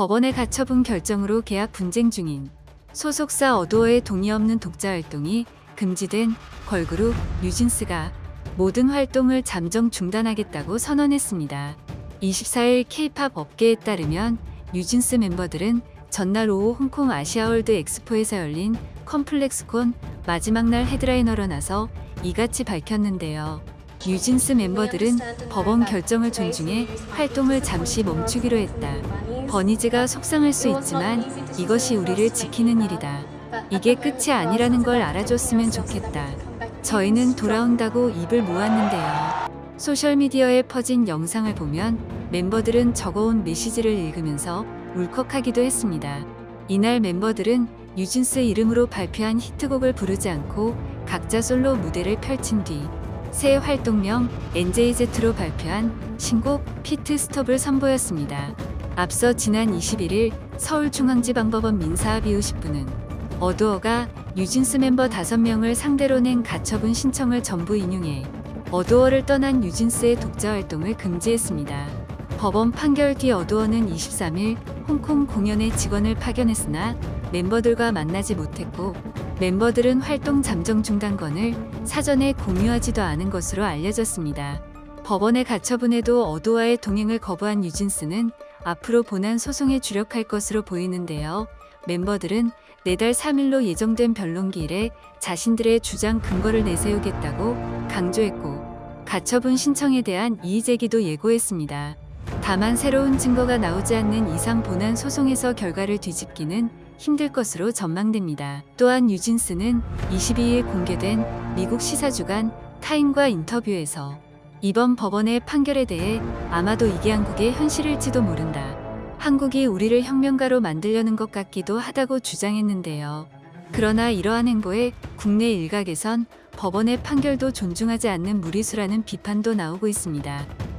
법원의 가처분 결정으로 계약 분쟁 중인 소속사 어도어의 동의 없는 독자 활동이 금지된 걸그룹 뉴진스가 모든 활동을 잠정 중단하겠다고 선언했습니다. 24일 K-팝 업계에 따르면 뉴진스 멤버들은 전날 오후 홍콩 아시아월드 엑스포에서 열린 컴플렉스콘 마지막 날 헤드라이너로 나서 이같이 밝혔는데요. 뉴진스 멤버들은 법원 결정을 존중해 활동을 잠시 멈추기로 했다. 버니즈가 속상할 수 있지만 이것이 우리를 지키는 일이다. 이게 끝이 아니라는 걸 알아줬으면 좋겠다. 저희는 돌아온다고 입을 모았는데요. 소셜미디어에 퍼진 영상을 보면 멤버들은 적어온 메시지를 읽으면서 울컥하기도 했습니다. 이날 멤버들은 뉴진스 이름으로 발표한 히트곡을 부르지 않고 각자 솔로 무대를 펼친 뒤 새 활동명 NJZ로 발표한 신곡 피트 스톱을 선보였습니다. 앞서 지난 21일 서울중앙지방법원 민사합 이후 10부는 어두어가 뉴진스 멤버 5명을 상대로 낸 가처분 신청을 전부 인용해 어두어를 떠난 뉴진스의 독자 활동을 금지했습니다. 법원 판결 뒤 어두어는 23일 홍콩 공연에 직원을 파견했으나 멤버들과 만나지 못했고 멤버들은 활동 잠정 중단권을 사전에 공유하지도 않은 것으로 알려졌습니다. 법원의 가처분에도 어두와의 동행을 거부한 뉴진스는 앞으로 본안 소송에 주력할 것으로 보이는데요. 멤버들은 내달 3일로 예정된 변론기일에 자신들의 주장 근거를 내세우겠다고 강조했고 가처분 신청에 대한 이의 제기도 예고했습니다. 다만 새로운 증거가 나오지 않는 이상 본안 소송에서 결과를 뒤집기는 힘들 것으로 전망됩니다. 또한 뉴진스는 22일 공개된 미국 시사주간 타임과 인터뷰에서 이번 법원의 판결에 대해 아마도 이게 한국의 현실일지도 모른다. 한국이 우리를 혁명가로 만들려는 것 같기도 하다고 주장했는데요. 그러나 이러한 행보에 국내 일각에선 법원의 판결도 존중하지 않는 무리수라는 비판도 나오고 있습니다.